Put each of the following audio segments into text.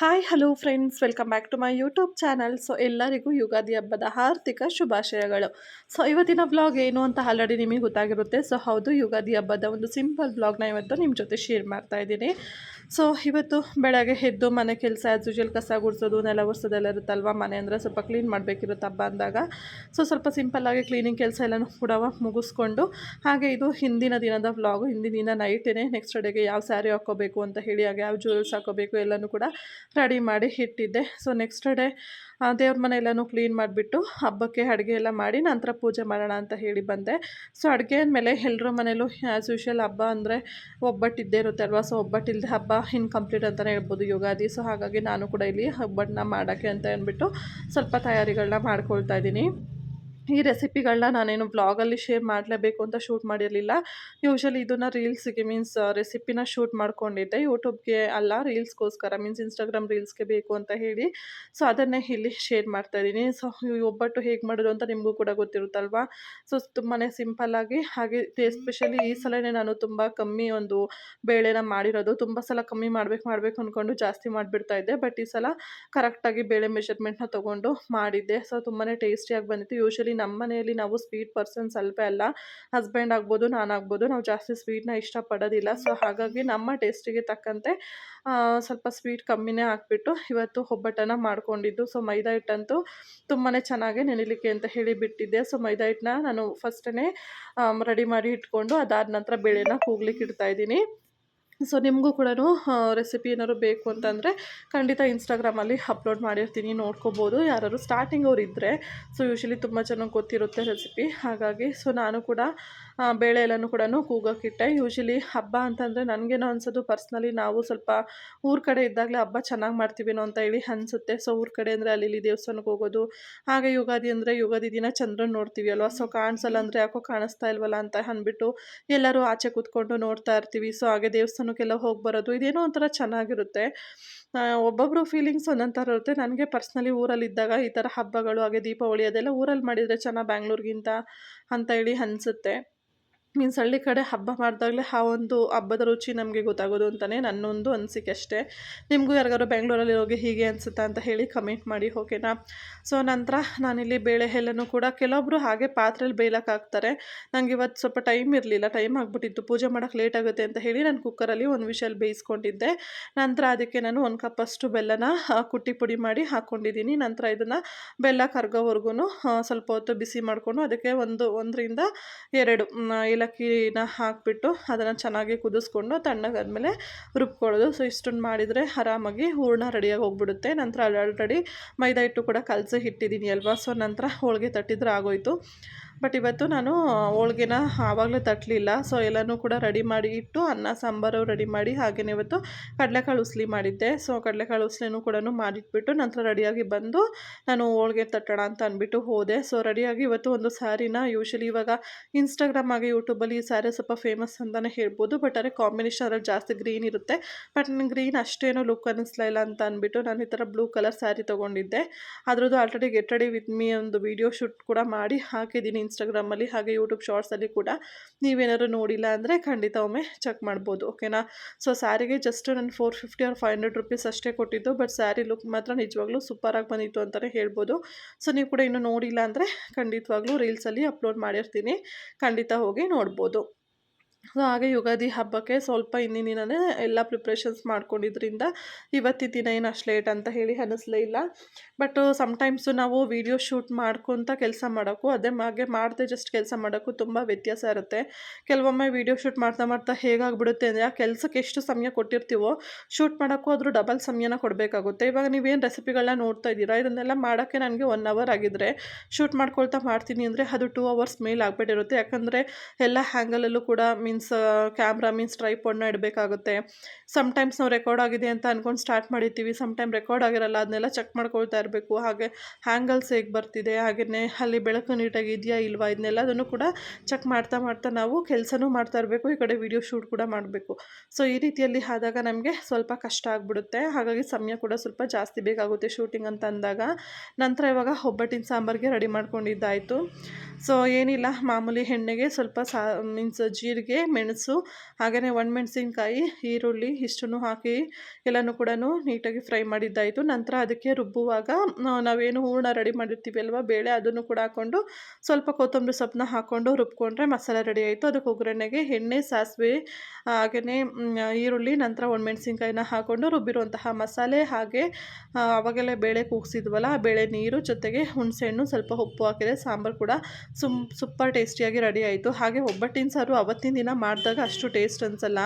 Hi hello friends welcome back to my YouTube channel so ಎಲ್ಲರಿಗೂ ಯುಗಾದಿ ಹಬ್ಬದ ಆರ್ಥಿಕ ಶುಭಾಶಯಗಳು. ಸೊ ಇವತ್ತಿನ ಬ್ಲಾಗ್ ಏನು ಅಂತ ಆಲ್ರೆಡಿ ನಿಮಗೆ ಗೊತ್ತಾಗಿರುತ್ತೆ. ಸೊ ಹೌದು, ಯುಗಾದಿ ಹಬ್ಬದ ಒಂದು ಸಿಂಪಲ್ ವ್ಲಾಗ್ನ ಇವತ್ತು ನಿಮ್ಮ ಜೊತೆ ಶೇರ್ ಮಾಡ್ತಾ ಇದ್ದೀನಿ. ಸೊ ಇವತ್ತು ಬೆಳಗ್ಗೆ ಎದ್ದು ಮನೆ ಕೆಲಸ ಆ್ಯಸ್ ಯೂಶಲ್ ಕಸ ಗುಡಿಸೋದು, ನೆಲ ಒರೆಸೋದೆಲ್ಲ ಇರುತ್ತಲ್ವ? ಮನೆ ಅಂದರೆ ಸ್ವಲ್ಪ ಕ್ಲೀನ್ ಮಾಡಬೇಕಿರುತ್ತೆ ಹಬ್ಬ ಅಂದಾಗ. ಸೊ ಸ್ವಲ್ಪ ಸಿಂಪಲ್ಲಾಗಿ ಕ್ಲೀನಿಂಗ್ ಕೆಲಸ ಎಲ್ಲನೂ ಕೂಡ ಮುಗಿಸ್ಕೊಂಡು, ಹಾಗೆ ಇದು ಹಿಂದಿನ ದಿನದ ವ್ಲಾಗು ಹಿಂದಿನ ದಿನ ನೈಟೇ ನೆಕ್ಸ್ಟ್ ಡೇಗೆ ಯಾವ ಸ್ಯಾರಿ ಹಾಕ್ಕೋಬೇಕು ಅಂತ ಹೇಳಿ, ಹಾಗೆ ಯಾವ ಜ್ಯುವೆಲ್ಸ್ ಹಾಕೋಬೇಕು ಎಲ್ಲನೂ ಕೂಡ ರೆಡಿ ಮಾಡಿ ಇಟ್ಟಿದ್ದೆ. ಸೊ ನೆಕ್ಸ್ಟ್ ಡೇ ದೇವ್ರ ಮನೆ ಎಲ್ಲನೂ ಕ್ಲೀನ್ ಮಾಡಿಬಿಟ್ಟು ಹಬ್ಬಕ್ಕೆ ಅಡುಗೆ ಎಲ್ಲ ಮಾಡಿ ನಂತರ ಪೂಜೆ ಮಾಡೋಣ ಅಂತ ಹೇಳಿ ಬಂದೆ. ಸೊ ಅಡುಗೆ ಅಂದಮೇಲೆ ಎಲ್ಲರ ಮನೇಲೂ ಆ್ಯಸ್ ಯೂಶಲ್ ಹಬ್ಬ ಅಂದರೆ ಒಬ್ಬಟ್ಟಿದ್ದೇ ಇರುತ್ತೆ ಅಲ್ವಾ? ಸೊ ಒಬ್ಬಟ್ಟಿಲ್ಲದೆ ಹಬ್ಬ ಇನ್ಕಂಪ್ಲೀಟ್ ಅಂತಲೇ ಹೇಳ್ಬೋದು ಯುಗಾದಿ. ಸೊ ಹಾಗಾಗಿ ನಾನು ಕೂಡ ಇಲ್ಲಿ ಒಬ್ಬಟ್ಟನ್ನ ಮಾಡೋಕ್ಕೆ ಅಂತ ಅಂದ್ಬಿಟ್ಟು ಸ್ವಲ್ಪ ತಯಾರಿಗಳನ್ನ ಮಾಡ್ಕೊಳ್ತಾ ಇದ್ದೀನಿ. ಈ ರೆಸಿಪಿಗಳನ್ನ ನಾನೇನು ವ್ಲಾಗಲ್ಲಿ ಶೇರ್ ಮಾಡಲೇಬೇಕು ಅಂತ ಶೂಟ್ ಮಾಡಿರಲಿಲ್ಲ. ಯೂಶ್ವಲಿ ಇದನ್ನು ರೀಲ್ಸ್ಗೆ ಮೀನ್ಸ್ ರೆಸಿಪಿನ ಶೂಟ್ ಮಾಡ್ಕೊಂಡಿದ್ದೆ. ಯೂಟ್ಯೂಬ್ಗೆ ಅಲ್ಲ ರೀಲ್ಸ್ಗೋಸ್ಕರ ಮೀನ್ಸ್ ಇನ್ಸ್ಟಾಗ್ರಾಮ್ ರೀಲ್ಸ್ಗೆ ಬೇಕು ಅಂತ ಹೇಳಿ. ಸೊ ಅದನ್ನೇ ಇಲ್ಲಿ ಶೇರ್ ಮಾಡ್ತಾ ಇದ್ದೀನಿ. ಸೊ ಒಬ್ಬಟ್ಟು ಹೇಗೆ ಮಾಡೋದು ಅಂತ ನಿಮಗೂ ಕೂಡ ಗೊತ್ತಿರುತ್ತಲ್ವಾ? ಸೊ ತುಂಬಾ ಸಿಂಪಲ್ಲಾಗಿ ಹಾಗೆ ಎಸ್ಪೆಷಲಿ ಈ ಸಲನೇ ನಾನು ತುಂಬ ಕಮ್ಮಿ ಒಂದು ಬೇಳೆನ ಮಾಡಿರೋದು. ತುಂಬ ಸಲ ಕಮ್ಮಿ ಮಾಡಬೇಕು ಮಾಡಬೇಕು ಅಂದ್ಕೊಂಡು ಜಾಸ್ತಿ ಮಾಡಿಬಿಡ್ತಾ ಇದ್ದೆ. ಬಟ್ ಈ ಸಲ ಕರೆಕ್ಟಾಗಿ ಬೇಳೆ ಮೆಷರ್ಮೆಂಟ್ನ ತೊಗೊಂಡು ಮಾಡಿದ್ದೆ. ಸೊ ತುಂಬಾ ಟೇಸ್ಟಿಯಾಗಿ ಬಂದಿತ್ತು. ಯೂಶಲಿ ನಮ್ಮ ಮನೆಯಲ್ಲಿ ನಾವು ಸ್ವೀಟ್ ಪರ್ಸನ್ ಸ್ವಲ್ಪ ಅಲ್ಲ ಹಸ್ಬೆಂಡ್ ಆಗ್ಬೋದು ನಾನಾಗ್ಬೋದು ನಾವು ಜಾಸ್ತಿ ಸ್ವೀಟ್ನ ಇಷ್ಟಪಡೋದಿಲ್ಲ. ಸೊ ಹಾಗಾಗಿ ನಮ್ಮ ಟೇಸ್ಟಿಗೆ ತಕ್ಕಂತೆ ಸ್ವಲ್ಪ ಸ್ವೀಟ್ ಕಮ್ಮಿನೇ ಹಾಕ್ಬಿಟ್ಟು ಇವತ್ತು ಒಬ್ಬಟ್ಟನ್ನು ಮಾಡ್ಕೊಂಡಿದ್ದು. ಸೊ ಮೈದಾ ಹಿಟ್ಟಂತೂ ತುಂಬಾ ಚೆನ್ನಾಗಿ ನೆನೆಲಿಕ್ಕೆ ಅಂತ ಹೇಳಿ ಬಿಟ್ಟಿದ್ದೆ. ಸೊ ಮೈದಾ ಹಿಟ್ಟನ್ನ ನಾನು ಫಸ್ಟೇ ರೆಡಿ ಮಾಡಿ ಇಟ್ಕೊಂಡು ಅದಾದ ನಂತರ ಬೇಳೆನ ಕೂಗ್ಲಿಕ್ಕೆ ಇಡ್ತಾಯಿದ್ದೀನಿ ಸೊ, ನಿಮಗೂ ಕೂಡ ರೆಸಿಪಿ ಏನಾದ್ರು ಬೇಕು ಅಂತಂದರೆ ಖಂಡಿತ ಇನ್ಸ್ಟಾಗ್ರಾಮಲ್ಲಿ ಅಪ್ಲೋಡ್ ಮಾಡಿರ್ತೀನಿ, ನೋಡ್ಕೋಬೋದು. ಯಾರಾದ್ರು ಸ್ಟಾರ್ಟಿಂಗ್ ಅವ್ರು ಇದ್ದರೆ ಸೊ ಯೂಶ್ವಲಿ ತುಂಬ ಚೆನ್ನಾಗಿ ಗೊತ್ತಿರುತ್ತೆ ರೆಸಿಪಿ ಹಾಗಾಗಿ ಸೊ ನಾನು ಕೂಡ ಬೇಳೆ ಎಲ್ಲನೂ ಕೂಡ ಕೂಗೋಕ್ಕಿಟ್ಟೆ. ಯೂಶ್ವಲಿ ಹಬ್ಬ ಅಂತಂದರೆ ನನಗೇನೋ ಅನ್ಸೋದು ಪರ್ಸ್ನಲಿ ನಾವು ಸ್ವಲ್ಪ ಊರ ಕಡೆ ಇದ್ದಾಗಲೇ ಹಬ್ಬ ಚೆನ್ನಾಗಿ ಮಾಡ್ತೀವೇನೋ ಅಂತ ಹೇಳಿ ಅನಿಸುತ್ತೆ. ಸೊ ಊರ ಕಡೆ ಅಂದರೆ ಅಲ್ಲಿ ದೇವಸ್ಥಾನಕ್ಕೆ ಹೋಗೋದು, ಹಾಗೆ ಯುಗಾದಿ ಅಂದರೆ ಯುಗಾದಿ ದಿನ ಚಂದ್ರನ ನೋಡ್ತೀವಿ ಅಲ್ವಾ? ಸೊ ಕಾಣಿಸಲ್ಲ ಅಂದರೆ ಯಾಕೋ ಕಾಣಿಸ್ತಾ ಇಲ್ವಲ್ಲ ಅಂತ ಅಂದ್ಬಿಟ್ಟು ಎಲ್ಲರೂ ಆಚೆ ಕೂತ್ಕೊಂಡು ನೋಡ್ತಾ ಇರ್ತೀವಿ. ಸೊ ಹಾಗೆ ದೇವಸ್ಥಾನಕ್ಕೆಲ್ಲ ಹೋಗಿ ಬರೋದು, ಇದೇನೋ ಒಂಥರ ಚೆನ್ನಾಗಿರುತ್ತೆ. ಒಬ್ಬೊಬ್ಬರು ಫೀಲಿಂಗ್ಸ್ ಒಂದೊಂದು ಥರ ಇರುತ್ತೆ. ನನಗೆ ಪರ್ಸ್ನಲಿ ಊರಲ್ಲಿದ್ದಾಗ ಈ ಥರ ಹಬ್ಬಗಳು, ಹಾಗೆ ದೀಪಾವಳಿ ಅದೆಲ್ಲ ಊರಲ್ಲಿ ಮಾಡಿದರೆ ಚೆನ್ನಾಗಿ ಬ್ಯಾಂಗ್ಳೂರಿಗಿಂತ ಅಂತ ಹೇಳಿ ಅನಿಸುತ್ತೆ. ಮೀನ್ಸ್ ಹಳ್ಳಿ ಕಡೆ ಹಬ್ಬ ಮಾಡಿದಾಗಲೇ ಆ ಒಂದು ಹಬ್ಬದ ರುಚಿ ನಮಗೆ ಗೊತ್ತಾಗೋದು ಅಂತಲೇ ನನ್ನೊಂದು ಅನಿಸಿಕೆ ಅಷ್ಟೇ. ನಿಮಗೂ ಯಾರಿಗಾದ್ರು ಬೆಂಗಳೂರಲ್ಲಿ ಹೋಗಿ ಹೀಗೆ ಅನಿಸುತ್ತಾ ಅಂತ ಹೇಳಿ ಕಮೆಂಟ್ ಮಾಡಿ ಓಕೆನಾ ಸೊ ನಂತರ ನಾನಿಲ್ಲಿ ಬೇಳೆ ಎಲ್ಲನೂ ಕೂಡ ಕೆಲವೊಬ್ಬರು ಹಾಗೆ ಪಾತ್ರೆಯಲ್ಲಿ ಬೇಯಕ್ಕೆ ಹಾಕ್ತಾರೆ ನನಗೆ ಇವತ್ತು ಸ್ವಲ್ಪ ಟೈಮ್ ಇರಲಿಲ್ಲ ಟೈಮ್ ಆಗಿಬಿಟ್ಟಿತ್ತು. ಪೂಜೆ ಮಾಡೋಕ್ಕೆ ಲೇಟ್ ಆಗುತ್ತೆ ಅಂತ ಹೇಳಿ ನಾನು ಕುಕ್ಕರಲ್ಲಿ ಒಂದು ವಿಷಲ್ಲಿ ಬೇಯಿಸ್ಕೊಂಡಿದ್ದೆ. ನಂತರ ಅದಕ್ಕೆ ನಾನು ಒಂದು ಕಪ್ಪಷ್ಟು ಬೆಲ್ಲನ ಕುಟ್ಟಿ ಪುಡಿ ಮಾಡಿ ಹಾಕ್ಕೊಂಡಿದ್ದೀನಿ ನಂತರ ಇದನ್ನು ಬೆಲ್ಲ ಕರ್ಗೋವರೆಗೂ ಸ್ವಲ್ಪ ಹೊತ್ತು ಬಿಸಿ ಮಾಡಿಕೊಂಡು ಅದಕ್ಕೆ ಒಂದು, ಒಂದರಿಂದ ಎರಡು ಏಲಕ್ಕಿನ ಹಾಕಿಬಿಟ್ಟು ಅದನ್ನು ಚೆನ್ನಾಗಿ ಕುದಿಸ್ಕೊಂಡು ತಣ್ಣಗಾದ್ಮೇಲೆ ರುಬ್ಕೊಳ್ಳೋದು. ಸೊ ಇಷ್ಟನ್ನು ಮಾಡಿದರೆ ಆರಾಮಾಗಿ ಹೂರ್ಣ ರೆಡಿಯಾಗಿ ಹೋಗ್ಬಿಡುತ್ತೆ. ನಂತರ ಆಲ್ರೆಡಿ ಮೈದಾ ಹಿಟ್ಟು ಕೂಡ ಕಲಸಿ ಇಟ್ಟಿದ್ದೀನಿ ಅಲ್ವಾ? ಸೊ ನಂತರ ಹೋಳಿಗೆ ತಟ್ಟಿದ್ರೆ ಆಗೋಯ್ತು. ಬಟ್ ಇವತ್ತು ನಾನು ಹೋಳ್ಗೆನ ಆವಾಗಲೇ ತಟ್ಟಲಿಲ್ಲ ಸೊ ಎಲ್ಲನೂ ಕೂಡ ರೆಡಿ ಮಾಡಿ ಇಟ್ಟು, ಅನ್ನ, ಸಾಂಬಾರು ರೆಡಿ ಮಾಡಿ ಹಾಗೆಯೇ ಇವತ್ತು ಕಡಲೆಕಾಳು ಉಸ್ಲಿ ಮಾಡಿದ್ದೆ. ಸೊ ಕಡಲೆಕಾಳು ಉಸ್ಲಿನೂ ಕೂಡ ಮಾಡಿಟ್ಬಿಟ್ಟು, ನಂತರ ರೆಡಿಯಾಗಿ ಬಂದು ನಾನು ಹೋಳ್ಗೆ ತಟ್ಟೋಣ ಅಂತ ಅಂದ್ಬಿಟ್ಟು ಹೋದೆ. ಸೊ ರೆಡಿಯಾಗಿ ಇವತ್ತು ಒಂದು ಸ್ಯಾರಿನ ಯೂಶಲಿ ಇವಾಗ ಇನ್ಸ್ಟಾಗ್ರಾಮ್ ಆಗಿ ಯೂಟ್ಯೂಬಲ್ಲಿ ಈ ಸ್ಯಾರಿ ಸ್ವಲ್ಪ ಫೇಮಸ್ ಅಂತಲೇ ಹೇಳ್ಬೋದು. ಬಟ್ ಅದೇ ಕಾಂಬಿನೇಷನ್ ಅದ್ರಲ್ಲಿ ಜಾಸ್ತಿ ಗ್ರೀನ್ ಇರುತ್ತೆ. ಬಟ್ ನನಗೆ ಗ್ರೀನ್ ಅಷ್ಟೇನೂ ಲುಕ್ ಅನ್ನಿಸ್ಲಿಲ್ಲ ಅಂತ ಅಂದ್ಬಿಟ್ಟು ನಾನು ಈ ಥರ ಬ್ಲೂ ಕಲರ್ ಸ್ಯಾರಿ ತೊಗೊಂಡಿದ್ದೆ. ಅದರದ್ದು already get ready with me ಒಂದು ವೀಡಿಯೋ ಶೂಟ್ ಕೂಡ ಮಾಡಿ ಹಾಕಿದ್ದೀನಿ ಇನ್ಸ್ಟಾಗ್ರಾಮಲ್ಲಿ ಹಾಗೆ ಯೂಟ್ಯೂಬ್ ಶಾರ್ಟ್ಸಲ್ಲಿ ಕೂಡ ನೀವೇನಾದ್ರು ನೋಡಿಲ್ಲ ಅಂದರೆ ಖಂಡಿತ ಒಮ್ಮೆ ಚೆಕ್ ಮಾಡ್ಬೋದು ಓಕೆನಾ ಸೊ ಸ್ಯಾರಿಗೆ ಜಸ್ಟ್ ನಾನು four fifty or five hundred rupees ಅಷ್ಟೇ ಕೊಟ್ಟಿದ್ದು ಬಟ್ ಸ್ಯಾರಿ ಲುಕ್ ಮಾತ್ರ ನಿಜವಾಗ್ಲೂ ಸೂಪರಾಗಿ ಬಂದಿತ್ತು ಅಂತಲೇ ಹೇಳ್ಬೋದು. ಸೊ ನೀವು ಕೂಡ ಇನ್ನೂ ನೋಡಿಲ್ಲ ಅಂದರೆ ಖಂಡಿತವಾಗ್ಲೂ ರೀಲ್ಸಲ್ಲಿ ಅಪ್ಲೋಡ್ ಮಾಡಿರ್ತೀನಿ, ಖಂಡಿತ ಹೋಗಿ ನೋಡ್ಬೋದು. ಸೊ ಹಾಗೆ ಯುಗಾದಿ ಹಬ್ಬಕ್ಕೆ ಸ್ವಲ್ಪ ಹಿಂದಿನ ಎಲ್ಲ ಪ್ರಿಪ್ರೇಷನ್ಸ್ ಮಾಡ್ಕೊಂಡಿದ್ರಿಂದ ಇವತ್ತಿನ ದಿನ ಏನು ಅಷ್ಟು ಲೇಟ್ ಅಂತ ಹೇಳಿ ಅನ್ನಿಸ್ಲೇ ಇಲ್ಲ. ಬಟ್ ಸಮ್ಟೈಮ್ಸು ನಾವು ವೀಡಿಯೋ ಶೂಟ್ ಮಾಡ್ಕೊತ ಕೆಲಸ ಮಾಡೋಕ್ಕೂ, ಅದೇ ಹಾಗೆ ಮಾಡಿದೆ ಜಸ್ಟ್ ಕೆಲಸ ಮಾಡೋಕ್ಕೂ ತುಂಬ ವ್ಯತ್ಯಾಸ ಇರುತ್ತೆ. ಕೆಲವೊಮ್ಮೆ ವೀಡಿಯೋ ಶೂಟ್ ಮಾಡ್ತಾ ಮಾಡ್ತಾ ಹೇಗಾಗ್ಬಿಡುತ್ತೆ ಅಂದರೆ ಆ ಕೆಲಸಕ್ಕೆ ಎಷ್ಟು ಸಮಯ ಕೊಟ್ಟಿರ್ತೀವೋ ಶೂಟ್ ಮಾಡೋಕ್ಕೂ ಅದ್ರ ಡಬಲ್ ಸಮಯನ ಕೊಡಬೇಕಾಗುತ್ತೆ. ಇವಾಗ ನೀವೇನು ರೆಸಿಪಿಗಳನ್ನ ನೋಡ್ತಾ ಇದ್ದೀರಾ? ಇದನ್ನೆಲ್ಲ ಮಾಡೋಕ್ಕೆ ನನಗೆ ಒನ್ ಅವರ್ ಆಗಿದ್ದರೆ ಶೂಟ್ ಮಾಡ್ಕೊಳ್ತಾ ಮಾಡ್ತೀನಿ ಅಂದರೆ ಅದು ಟೂ ಅವರ್ಸ್ ಮೇಲೆ ಆಗ್ಬಿಟ್ಟಿರುತ್ತೆ. ಯಾಕಂದರೆ ಎಲ್ಲ ಹ್ಯಾಂಗಲಲ್ಲೂ ಕೂಡ ಮೀನ್ಸ್ ಕ್ಯಾಮ್ರಾ ಮೀನ್ಸ್ ಟ್ರೈಪೋಡ್ನ ಇಡಬೇಕಾಗುತ್ತೆ. ಸಮ್ಟೈಮ್ಸ್ ನಾವು ರೆಕಾರ್ಡ್ ಆಗಿದೆ ಅಂತ ಅಂದ್ಕೊಂಡು ಸ್ಟಾರ್ಟ್ ಮಾಡಿರ್ತೀವಿ. ಸಮ್ಟೈಮ್ ರೆಕಾರ್ಡ್ ಆಗಿರಲ್ಲ, ಅದನ್ನೆಲ್ಲ ಚೆಕ್ ಮಾಡ್ಕೊಳ್ತಾ ಇರಬೇಕು. ಹಾಗೆ ಹ್ಯಾಂಗಲ್ಸ್ ಹೇಗೆ ಬರ್ತಿದೆ ಹಾಗೆಯೇ ಅಲ್ಲಿ ಬೆಳಕು ನೀಟಾಗಿ ಇದೆಯಾ ಇಲ್ವಾ ಇದನ್ನೆಲ್ಲ ಅದನ್ನು ಕೂಡ ಚೆಕ್ ಮಾಡ್ತಾ ಮಾಡ್ತಾ ನಾವು ಕೆಲಸನೂ ಮಾಡ್ತಾ ಇರಬೇಕು. ಈ ಕಡೆ ವಿಡಿಯೋ ಶೂಟ್ ಕೂಡ ಮಾಡಬೇಕು. ಸೊ ಈ ರೀತಿಯಲ್ಲಿ ಆದಾಗ ನಮಗೆ ಸ್ವಲ್ಪ ಕಷ್ಟ ಆಗಿಬಿಡುತ್ತೆ. ಹಾಗಾಗಿ ಸಮಯ ಕೂಡ ಸ್ವಲ್ಪ ಜಾಸ್ತಿ ಬೇಕಾಗುತ್ತೆ ಶೂಟಿಂಗ್ ಅಂತ ಅಂದಾಗ. ನಂತರ ಇವಾಗ ಒಬ್ಬಟ್ಟಿನ ಸಾಂಬಾರಿಗೆ ರೆಡಿ ಮಾಡ್ಕೊಂಡಿದ್ದಾಯಿತು. ಸೊ ಏನಿಲ್ಲ, ಮಾಮೂಲಿ ಎಣ್ಣೆಗೆ ಸ್ವಲ್ಪ ಸಾ ಮೀನ್ಸ್ ಜೀರಿಗೆ ಜೀರಿಗೆ ಮೆಣಸು ಹಾಗೆಯೇ ಒಣಮೆಣಸಿನ್ಕಾಯಿ, ಈರುಳ್ಳಿ ಇಷ್ಟನ್ನು ಹಾಕಿ ಎಲ್ಲನೂ ಕೂಡ ನೀಟಾಗಿ ಫ್ರೈ ಮಾಡಿದ್ದಾಯಿತು. ನಂತರ ಅದಕ್ಕೆ ರುಬ್ಬುವಾಗ ನಾವೇನು ಹೂರ್ಣ ರೆಡಿ ಮಾಡಿರ್ತೀವಿ ಅಲ್ವಾ, ಬೇಳೆ ಅದನ್ನು ಕೂಡ ಹಾಕ್ಕೊಂಡು ಸ್ವಲ್ಪ ಕೊತ್ತಂಬರಿ ಸೊಪ್ಪನ್ನ ಹಾಕ್ಕೊಂಡು ರುಬ್ಕೊಂಡ್ರೆ ಮಸಾಲೆ ರೆಡಿ ಆಯಿತು. ಅದಕ್ಕೆ ಒಗ್ಗರಣೆಗೆ ಎಣ್ಣೆ, ಸಾಸಿವೆ ಹಾಗೆಯೇ ಈರುಳ್ಳಿ, ನಂತರ ಒಣಮೆಣಸಿನ್ಕಾಯಿನ ಹಾಕ್ಕೊಂಡು ರುಬ್ಬಿರುವಂತಹ ಮಸಾಲೆ ಹಾಗೆ ಅವಾಗೆಲ್ಲ ಬೇಳೆ ಕೂಗಿಸಿದ್ವಲ್ಲ, ಆ ಬೇಳೆ ನೀರು ಜೊತೆಗೆ ಹುಣಸೆಹಣ್ಣು, ಸ್ವಲ್ಪ ಉಪ್ಪು ಹಾಕಿದೆ ಸಾಂಬಾರು ಕೂಡ ಸುಮ್, ಸೂಪರ್ ಟೇಸ್ಟಿಯಾಗಿ ರೆಡಿ ಆಯಿತು. ಹಾಗೆ ಒಬ್ಬಟ್ಟಿನ ಸಾರು ಅವತ್ತಿನ ದಿನ ಮಾಡಿದಾಗ ಅಷ್ಟು ಟೇಸ್ಟ್ ಅನಿಸಲ್ಲ.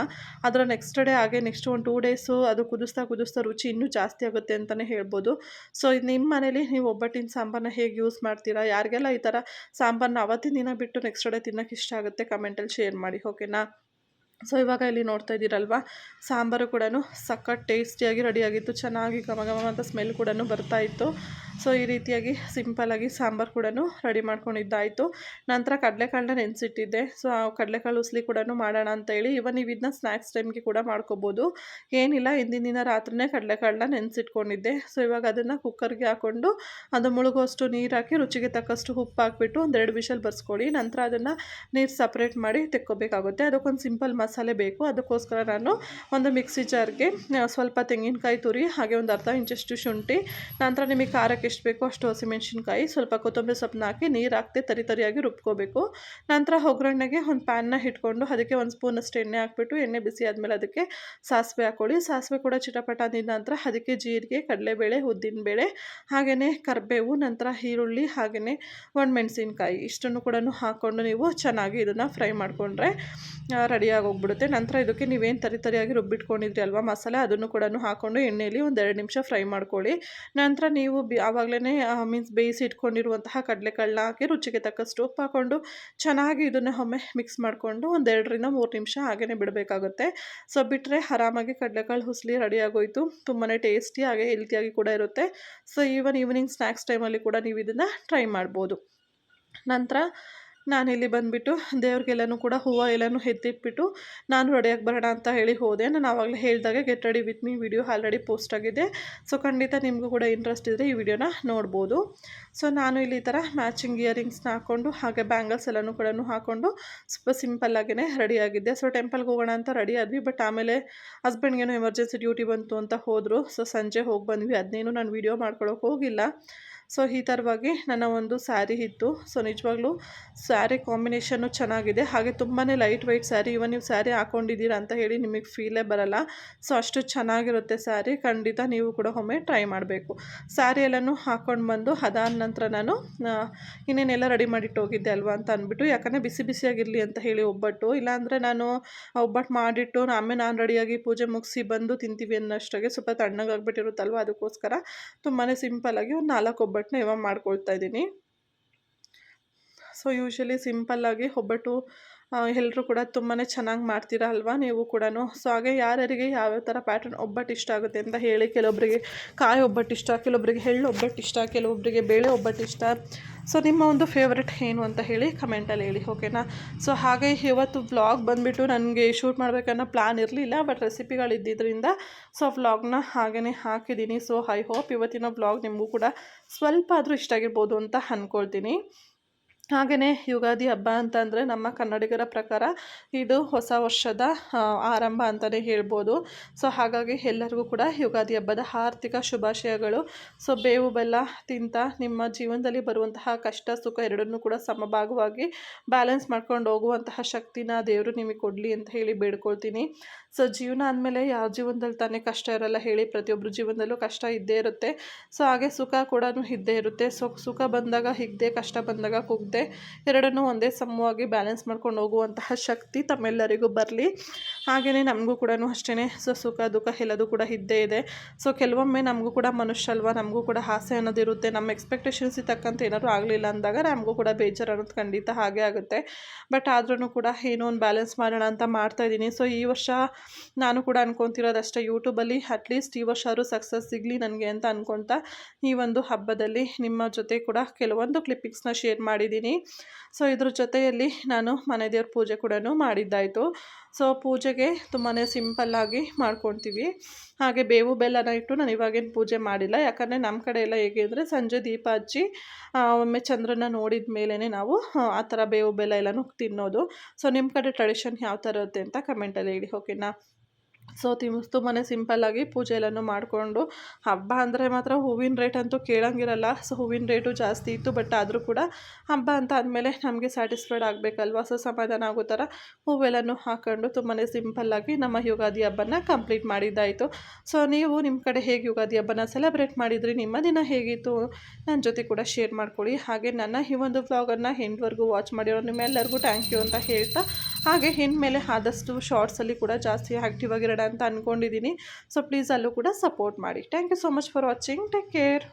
ಅದರ ನೆಕ್ಸ್ಟ್ ಡೇ ಹಾಗೆ ನೆಕ್ಸ್ಟ್ ಒಂದು ಟೂ ಡೇಸು ಅದು ಕುದಿಸ್ತಾ ಕುದಿಸ್ತಾ ರುಚಿ ಇನ್ನೂ ಜಾಸ್ತಿ ಆಗುತ್ತೆ ಅಂತಲೇ ಹೇಳ್ಬೋದು. ಸೊ ಇದು ನಿಮ್ಮ ಮನೇಲಿ ನೀವು ಒಬ್ಬಟ್ಟಿನ ಸಾಂಬಾರನ್ನ ಹೇಗೆ ಯೂಸ್ ಮಾಡ್ತೀರಾ? ಯಾರಿಗೆಲ್ಲ ಈ ಥರ ಸಾಂಬಾರನ್ನ ಅವತ್ತಿನ ದಿನ ಬಿಟ್ಟು ನೆಕ್ಸ್ಟ್ ಡೇ ತಿನ್ನೋಕೆ ಇಷ್ಟ ಆಗುತ್ತೆ ಕಮೆಂಟಲ್ಲಿ ಶೇರ್ ಮಾಡಿ ಓಕೆನಾ ಸೊ ಇವಾಗ ಇಲ್ಲಿ ನೋಡ್ತಾ ಇದ್ದೀರಲ್ವ? ಸಾಂಬಾರು ಕೂಡ ಸಖತ್ ಟೇಸ್ಟಿಯಾಗಿ ರೆಡಿಯಾಗಿತ್ತು ಚೆನ್ನಾಗಿ ಘಮ ಘಮ ಅಂತ ಸ್ಮೆಲ್ ಕೂಡ ಬರ್ತಾ ಇತ್ತು. ಸೊ, ಈ ರೀತಿಯಾಗಿ ಸಿಂಪಲ್ಲಾಗಿ ಸಾಂಬಾರು ಕೂಡ ರೆಡಿ ಮಾಡ್ಕೊಂಡಿದ್ದಾಯಿತು. ನಂತರ ಕಡಲೆಕಾಳನ್ನ ನೆನೆಸಿಟ್ಟಿದ್ದೆ. ಸೊ, ಆ ಕಡಲೆಕಾಳು ಉಸ್ಲಿ ಕೂಡ ಮಾಡೋಣ ಅಂತ ಹೇಳಿ ಇವನ್ ನೀವು ಇದನ್ನ ಸ್ನ್ಯಾಕ್ಸ್ ಟೈಮ್ಗೆ ಕೂಡ ಮಾಡ್ಕೋಬೋದು. ಏನಿಲ್ಲ, ಹಿಂದಿನ ದಿನ ರಾತ್ರಿನೇ ಕಡಲೆಕಾಳನ್ನ ನೆನೆಸಿಟ್ಕೊಂಡಿದ್ದೆ. ಸೊ, ಇವಾಗ ಅದನ್ನು ಕುಕ್ಕರ್ಗೆ ಹಾಕ್ಕೊಂಡು ಅದು ಮುಳುಗೋಷ್ಟು ನೀರು ಹಾಕಿ, ರುಚಿಗೆ ತಕ್ಕಷ್ಟು ಉಪ್ಪು ಹಾಕ್ಬಿಟ್ಟು ಒಂದೆರಡು ವಿಷಲ್ ಬರ್ಸ್ಕೊಳ್ಳಿ. ನಂತರ ಅದನ್ನು ನೀರು ಸಪ್ರೇಟ್ ಮಾಡಿ ತೆಕ್ಕೋಬೇಕಾಗುತ್ತೆ. ಅದಕ್ಕೊಂದು ಸಿಂಪಲ್ ಮಸಾಲೆ ಬೇಕು. ಅದಕ್ಕೋಸ್ಕರ ನಾನು ಒಂದು ಮಿಕ್ಸಿ ಜಾರ್ಗೆ ಸ್ವಲ್ಪ ತೆಂಗಿನಕಾಯಿ ತುರಿ, ಹಾಗೆ ಒಂದು ಅರ್ಧ ಇಂಚಷ್ಟು ಶುಂಠಿ, ನಂತರ ನಿಮಗೆ ಖಾರಕ್ಕೆ ಎಷ್ಟು ಬೇಕೋ ಅಷ್ಟು ಹಸಿಮೆಣ್ಸಿನ್ಕಾಯಿ, ಸ್ವಲ್ಪ ಕೊತ್ತಂಬರಿ ಸೊಪ್ಪನ್ನ ಹಾಕಿ ನೀರು ಹಾಕ್ತೆ ತರಿ ತರಿಯಾಗಿ ರುಬ್ಕೋಬೇಕು. ನಂತರ ಒಗ್ಗರಣೆಗೆ ಒಂದು ಪ್ಯಾನ್ನ ಇಟ್ಕೊಂಡು ಅದಕ್ಕೆ ಒಂದು ಸ್ಪೂನಷ್ಟು ಎಣ್ಣೆ ಹಾಕ್ಬಿಟ್ಟು ಎಣ್ಣೆ ಬಿಸಿ ಆದಮೇಲೆ ಅದಕ್ಕೆ ಸಾಸಿವೆ ಹಾಕ್ಕೊಳ್ಳಿ ಸಾಸಿವೆ ಕೂಡ ಚಿಟಪಟ ಅಂದಿದ ನಂತರ ಅದಕ್ಕೆ ಜೀರಿಗೆ, ಕಡಲೆಬೇಳೆ, ಉದ್ದಿನಬೇಳೆ ಹಾಗೆಯೇ ಕರಿಬೇವು, ನಂತರ ಈರುಳ್ಳಿ ಹಾಗೆಯೇ ಒಣಮೆಣ್ಸಿನ್ಕಾಯಿ ಇಷ್ಟನ್ನು ಕೂಡ ಹಾಕ್ಕೊಂಡು ನೀವು ಚೆನ್ನಾಗಿ ಇದನ್ನು ಫ್ರೈ ಮಾಡಿಕೊಂಡ್ರೆ ರೆಡಿಯಾಗಿ ಹೋಗ್ಬಿಡುತ್ತೆ ನಂತರ ಇದಕ್ಕೆ ನೀವೇನು ತರಿ ತರಿಯಾಗಿ ರುಬ್ಬಿಟ್ಕೊಂಡಿದ್ರಿ ಅಲ್ವಾ ಮಸಾಲೆ, ಅದನ್ನು ಕೂಡ ಹಾಕ್ಕೊಂಡು ಎಣ್ಣೆಯಲ್ಲಿ ಒಂದೆರಡು ನಿಮಿಷ ಫ್ರೈ ಮಾಡ್ಕೊಳ್ಳಿ. ನಂತರ ನೀವು ಬಿ ಆವಾಗಲೇ ಮೀನ್ಸ್ ಬೇಯಿಸಿ ಇಟ್ಕೊಂಡಿರುವಂತಹ ಕಡಲೆಕಾಳನ್ನ ಹಾಕಿ ರುಚಿಗೆ ತಕ್ಕಷ್ಟು ಉಪ್ಪು ಹಾಕ್ಕೊಂಡು ಚೆನ್ನಾಗಿ ಇದನ್ನು ಒಮ್ಮೆ ಮಿಕ್ಸ್ ಮಾಡಿಕೊಂಡು ಒಂದೆರಡರಿಂದ ಮೂರು ನಿಮಿಷ ಹಾಗೆಯೇ ಬಿಡಬೇಕಾಗುತ್ತೆ. ಸೊ ಬಿಟ್ಟರೆ ಆರಾಮಾಗಿ ಕಡಲೆಕಾಳು ಹುಸ್ಲಿ ರೆಡಿ ಆಗೋಯ್ತು. ತುಂಬಾ ಟೇಸ್ಟಿ ಹಾಗೆ ಹೆಲ್ತಿಯಾಗಿ ಕೂಡ ಇರುತ್ತೆ. ಸೊ ಈವನ್ ಈವ್ನಿಂಗ್ ಸ್ನ್ಯಾಕ್ಸ್ ಟೈಮಲ್ಲಿ ಕೂಡ ನೀವು ಇದನ್ನು ಟ್ರೈ ಮಾಡ್ಬೋದು. ನಂತರ ನಾನಿಲ್ಲಿ ಬಂದುಬಿಟ್ಟು ದೇವ್ರಿಗೆಲ್ಲನೂ ಕೂಡ ಹೂವು ಎಲ್ಲನೂ ಎತ್ತಿಟ್ಬಿಟ್ಟು ನಾನು ರೆಡಿಯಾಗಿ ಬರೋಣ ಅಂತ ಹೇಳಿ ಹೋದೆ. ನಾನು ಆವಾಗಲೇ ಹೇಳಿದಾಗೆ get ready with me video already post ಆಗಿದೆ. ಸೊ ಖಂಡಿತ ನಿಮಗೂ ಕೂಡ ಇಂಟ್ರೆಸ್ಟ್ ಇದ್ದರೆ ಈ ವಿಡಿಯೋನ ನೋಡ್ಬೋದು. ಸೊ ನಾನು ಇಲ್ಲಿ ಈ ಥರ ಮ್ಯಾಚಿಂಗ್ ಇಯರಿಂಗ್ಸ್ನ ಹಾಕ್ಕೊಂಡು ಹಾಗೆ ಬ್ಯಾಂಗಲ್ಸ್ ಎಲ್ಲನೂ ಕೂಡ ಹಾಕ್ಕೊಂಡು ಸ್ವಲ್ಪ ಸಿಂಪಲ್ಲಾಗೇ ರೆಡಿಯಾಗಿದ್ದೆ ಸೊ ಟೆಂಪಲ್ಗೆ ಹೋಗೋಣ ಅಂತ ರೆಡಿ ಆದ್ವಿ. ಬಟ್ ಆಮೇಲೆ ಹಸ್ಬೆಂಡ್ಗೇನೋ ಎಮರ್ಜೆನ್ಸಿ ಡ್ಯೂಟಿ ಬಂತು ಅಂತ ಹೋದರು. ಸೊ ಸಂಜೆ ಹೋಗಿ ಬಂದ್ವಿ. ಅದನ್ನೇನು ನಾನು ವೀಡಿಯೋ ಮಾಡ್ಕೊಳೋಕೆ ಹೋಗಿಲ್ಲ. ಸೊ, ಈ ಥರವಾಗಿ ನನ್ನ ಒಂದು ಸ್ಯಾರಿ ಇತ್ತು. ಸೊ, ನಿಜವಾಗ್ಲೂ ಸ್ಯಾರಿ ಕಾಂಬಿನೇಷನ್ನು ಚೆನ್ನಾಗಿದೆ. ಹಾಗೆ ತುಂಬಾ ಲೈಟ್ ವೈಟ್ ಸ್ಯಾರಿ ಇವನ್ ನೀವು ಸ್ಯಾರಿ ಹಾಕ್ಕೊಂಡಿದ್ದೀರಾ ಅಂತ ಹೇಳಿ ನಿಮಗೆ ಫೀಲೇ ಬರಲ್ಲ. ಸೊ, ಅಷ್ಟು ಚೆನ್ನಾಗಿರುತ್ತೆ ಸ್ಯಾರಿ. ಖಂಡಿತ ನೀವು ಕೂಡ ಒಮ್ಮೆ ಟ್ರೈ ಮಾಡಬೇಕು. ಸ್ಯಾರಿ ಎಲ್ಲನೂ ಹಾಕ್ಕೊಂಡು ಬಂದು ಅದಾದ ನಂತರ ನಾನು ಇನ್ನೇನೆಲ್ಲ ರೆಡಿ ಮಾಡಿಟ್ಟು ಹೋಗಿದ್ದೆ ಅಲ್ವಾ ಅಂತ ಅಂದ್ಬಿಟ್ಟು, ಯಾಕಂದರೆ ಬಿಸಿ ಬಿಸಿಯಾಗಿರಲಿ ಅಂತ ಹೇಳಿ ಒಬ್ಬಟ್ಟು. ಇಲ್ಲಾಂದರೆ ನಾನು ಒಬ್ಬಟ್ಟು ಮಾಡಿಟ್ಟು, ಆಮೇಲೆ ನಾನು ರೆಡಿಯಾಗಿ ಪೂಜೆ ಮುಗಿಸಿ ಬಂದು ತಿಂತೀವಿ ಅನ್ನೋಷ್ಟಾಗೆ ಸ್ವಲ್ಪ ತಣ್ಣಗಾಗ್ಬಿಟ್ಟಿರುತ್ತಲ್ವ ಅದಕ್ಕೋಸ್ಕರ. ತುಂಬಾ ಸಿಂಪಲ್ಲಾಗಿ ಒಂದು ನಾಲ್ಕು ಒಬ್ಬಟ್ಟನ್ನ ಇವಾಗ ಮಾಡ್ಕೊಳ್ತಾ ಇದ್ದೀನಿ. ಸೊ ಯೂಶ್ವಲಿ ಸಿಂಪಲ್ಲಾಗಿ ಒಬ್ಬಟ್ಟು ಎಲ್ಲರೂ ಕೂಡ ತುಂಬಾ ಚೆನ್ನಾಗಿ ಮಾಡ್ತೀರಾ ಅಲ್ವಾ ನೀವು ಕೂಡ ಸೊ ಹಾಗೆ ಯಾರ್ಯಾರಿಗೆ ಯಾವ್ಯಾವ ಥರ ಪ್ಯಾಟರ್ನ್ ಒಬ್ಬಟ್ಟು ಇಷ್ಟ ಆಗುತ್ತೆ ಅಂತ ಹೇಳಿ ಕೆಲವೊಬ್ಬರಿಗೆ ಕಾಯಿ ಒಬ್ಬಟ್ಟು ಇಷ್ಟ ಕೆಲವೊಬ್ಬರಿಗೆ ಎಳ್ಳು ಒಬ್ಬಟ್ಟು ಇಷ್ಟ ಕೆಲವೊಬ್ಬರಿಗೆ ಬೇಳೆ ಒಬ್ಬಟ್ಟು ಇಷ್ಟ ಸೊ ನಿಮ್ಮ ಒಂದು ಫೇವ್ರೆಟ್ ಏನು ಅಂತ ಹೇಳಿ ಕಮೆಂಟಲ್ಲಿ ಹೇಳಿ ಓಕೆನಾ ಸೊ ಹಾಗೆ ಇವತ್ತು ವ್ಲಾಗ್ ಬಂದುಬಿಟ್ಟು ನನಗೆ ಶೂಟ್ ಮಾಡಬೇಕನ್ನೋ ಪ್ಲ್ಯಾನ್ ಇರಲಿಲ್ಲ ಬಟ್ ರೆಸಿಪಿಗಳಿದ್ದಿದ್ದರಿಂದ ಸೊ ವ್ಲಾಗ್ನ ಹಾಗೆಯೇ ಹಾಕಿದ್ದೀನಿ. ಸೊ ಐ ಹೋಪ್ ಇವತ್ತಿನ ವ್ಲಾಗ್ ನಿಮಗೂ ಕೂಡ ಸ್ವಲ್ಪ ಆದರೂ ಇಷ್ಟ ಆಗಿರ್ಬೋದು ಅಂತ ಅಂದ್ಕೊಳ್ತೀನಿ ಹಾಗೆಯೇ ಯುಗಾದಿ ಹಬ್ಬ ಅಂತಂದರೆ ನಮ್ಮ ಕನ್ನಡಿಗರ ಪ್ರಕಾರ ಇದು ಹೊಸ ವರ್ಷದ ಆರಂಭ ಅಂತಲೇ ಹೇಳ್ಬೋದು. ಸೊ, ಹಾಗಾಗಿ ಎಲ್ಲರಿಗೂ ಕೂಡ ಯುಗಾದಿ ಹಬ್ಬದ ಆರ್ಥಿಕ ಶುಭಾಶಯಗಳು. ಸೊ, ಬೇವು, ಬೆಲ್ಲ ತಿಂತ ನಿಮ್ಮ ಜೀವನದಲ್ಲಿ ಬರುವಂತಹ ಕಷ್ಟ, ಸುಖ ಎರಡನ್ನೂ ಕೂಡ ಸಮಭಾಗವಾಗಿ ಬ್ಯಾಲೆನ್ಸ್ ಮಾಡ್ಕೊಂಡು ಹೋಗುವಂತಹ ಶಕ್ತಿನ ದೇವರು ನಿಮಗೆ ಕೊಡಲಿ ಅಂತ ಹೇಳಿ ಬೇಡ್ಕೊಳ್ತೀನಿ. ಸೊ, ಜೀವನ ಅಂದಮೇಲೆ ಯಾವ ಜೀವನದಲ್ಲಿ ತಾನೇ ಕಷ್ಟ ಇರಲ್ಲ ಹೇಳಿ ಪ್ರತಿಯೊಬ್ಬರು ಜೀವನದಲ್ಲೂ ಕಷ್ಟ ಇದ್ದೇ ಇರುತ್ತೆ. ಸೊ, ಹಾಗೆ ಸುಖ ಕೂಡ ಇದ್ದೇ ಇರುತ್ತೆ. ಸೊ, ಸುಖ ಬಂದಾಗ, ಹಿಗ್ದೆ, ಕಷ್ಟ ಬಂದಾಗ ಕುಗ್ದೆ ಎರಡನ್ನೂ ಒಂದೇ ಸಮವಾಗಿ ಬ್ಯಾಲೆನ್ಸ್ ಮಾಡ್ಕೊಂಡು ಹೋಗುವಂತಹ ಶಕ್ತಿ ತಮ್ಮೆಲ್ಲರಿಗೂ ಬರಲಿ. ಹಾಗೆಯೇ ನಮಗೂ ಕೂಡ ಅಷ್ಟೇ ಸೊ ಸುಖ, ದುಃಖ ಎಲ್ಲದೂ ಕೂಡ ಇದ್ದೇ ಇದೆ. ಸೊ ಕೆಲವೊಮ್ಮೆ ನಮಗೂ ಕೂಡ ಮನುಷ್ಯ ಅಲ್ವಾ? ನಮಗೂ ಕೂಡ ಆಸೆ ಅನ್ನೋದಿರುತ್ತೆ ನಮ್ಮ ಎಕ್ಸ್ಪೆಕ್ಟೇಷನ್ಸಿಗೆ ತಕ್ಕಂತೆ ಏನಾದರೂ ಆಗಲಿಲ್ಲ ಅಂದಾಗ ನಮಗೂ ಕೂಡ ಬೇಜಾರು ಅನ್ನೋದು ಖಂಡಿತ ಹಾಗೆ ಆಗುತ್ತೆ. ಬಟ್ ಆದ್ರೂ ಕೂಡ ಏನೋ ಒಂದು ಬ್ಯಾಲೆನ್ಸ್ ಮಾಡೋಣ ಅಂತ ಮಾಡ್ತಾ ಇದ್ದೀನಿ. ಸೊ ಈ ವರ್ಷ ನಾನು ಕೂಡ ಅನ್ಕೊತಿರೋದಷ್ಟೇ ಯೂಟ್ಯೂಬಲ್ಲಿ ಅಟ್ಲೀಸ್ಟ್ ಈ ವರ್ಷ ಆದರೂ ಸಕ್ಸಸ್ ಸಿಗಲಿ ನನಗೆ ಅಂತ ಅಂದ್ಕೊಳ್ತಾ ಈ ಒಂದು ಹಬ್ಬದಲ್ಲಿ ನಿಮ್ಮ ಜೊತೆ ಕೂಡ ಕೆಲವೊಂದು ಕ್ಲಿಪ್ಪಿಂಗ್ಸ್ನ ಶೇರ್ ಮಾಡಿದ್ದೀನಿ. ಸೊ ಇದ್ರ ಜೊತೆಯಲ್ಲಿ ನಾನು ಮನೆ ದೇವ್ರ ಪೂಜೆ ಕೂಡ ಮಾಡಿದ್ದಾಯಿತು. ಸೊ ಪೂಜೆಗೆ ತುಂಬಾ ಸಿಂಪಲ್ಲಾಗಿ ಮಾಡ್ಕೊತೀವಿ ಹಾಗೆ ಬೇವು ಬೆಲ್ಲನ ಇಟ್ಟು ನಾನು ಇವಾಗೇನು ಪೂಜೆ ಮಾಡಿಲ್ಲ. ಯಾಕಂದರೆ ನಮ್ಮ ಕಡೆ ಎಲ್ಲ ಹೇಗೆ ಅಂದರೆ ಸಂಜೆ ದೀಪ ಹಚ್ಚಿ ಒಮ್ಮೆ ಚಂದ್ರನ ನೋಡಿದ ಮೇಲೇ ನಾವು, ಆ ಥರ ಬೇವು ಬೆಲ್ಲ ಎಲ್ಲನೂ ತಿನ್ನೋದು. ಸೊ ನಿಮ್ಮ ಕಡೆ ಟ್ರೆಡಿಷನ್ ಯಾವ ಥರ ಇರುತ್ತೆ ಅಂತ ಕಮೆಂಟಲ್ಲಿ ಹೇಳಿ ಓಕೆನಾ ಸೊ ತಿಮ್ ತುಂಬಾ ಸಿಂಪಲ್ಲಾಗಿ ಪೂಜೆ ಎಲ್ಲನೂ ಮಾಡಿಕೊಂಡು, ಹಬ್ಬ ಅಂದರೆ ಮಾತ್ರ ಹೂವಿನ ರೇಟ್ ಅಂತೂ ಕೇಳಂಗಿರಲ್ಲ. ಸೊ ಹೂವಿನ ರೇಟು ಜಾಸ್ತಿ ಇತ್ತು ಬಟ್ ಆದರೂ ಕೂಡ ಹಬ್ಬ ಅಂತ ಅಂದಮೇಲೆ ನಮಗೆ ಸ್ಯಾಟಿಸ್ಫೈಡ್ ಆಗಬೇಕಲ್ವ? ಸೊ ಸಮಾಧಾನ ಆಗೋ ಥರ ಹೂವೆಲ್ಲನೂ ಹಾಕ್ಕೊಂಡು ತುಂಬಾ ಸಿಂಪಲ್ಲಾಗಿ ನಮ್ಮ ಯುಗಾದಿ ಹಬ್ಬನ ಕಂಪ್ಲೀಟ್ ಮಾಡಿದ್ದಾಯಿತು. ಸೊ ನೀವು ನಿಮ್ಮ ಕಡೆ ಹೇಗೆ ಯುಗಾದಿ ಹಬ್ಬನ ಸೆಲೆಬ್ರೇಟ್ ಮಾಡಿದ್ರಿ? ನಿಮ್ಮ ದಿನ ಹೇಗಿತ್ತು? ನನ್ನ ಜೊತೆ ಕೂಡ ಶೇರ್ ಮಾಡ್ಕೊಳ್ಳಿ. ಹಾಗೆ ನನ್ನ ಈ ಒಂದು ವ್ಲಾಗನ್ನು ಎಂಡ್ವರೆಗೂ ವಾಚ್ ಮಾಡಿರೋ ನಿಮ್ಮೆಲ್ಲರಿಗೂ ಥ್ಯಾಂಕ್ ಯು ಅಂತ ಹೇಳ್ತಾ ಹಾಗೆ ಇನ್ಮೇಲೆ ಆದಷ್ಟು ಶಾರ್ಟ್ಸಲ್ಲಿ ಕೂಡ ಜಾಸ್ತಿ ಆ್ಯಕ್ಟಿವ್ ಆಗಿರೋಣ ಅಂತ ಅಂದ್ಕೊಂಡಿದ್ದೀನಿ ಸೊ ಪ್ಲೀಸ್ ಅಲ್ಲೂ ಕೂಡ ಸಪೋರ್ಟ್ ಮಾಡಿ. Thank you so much for watching take care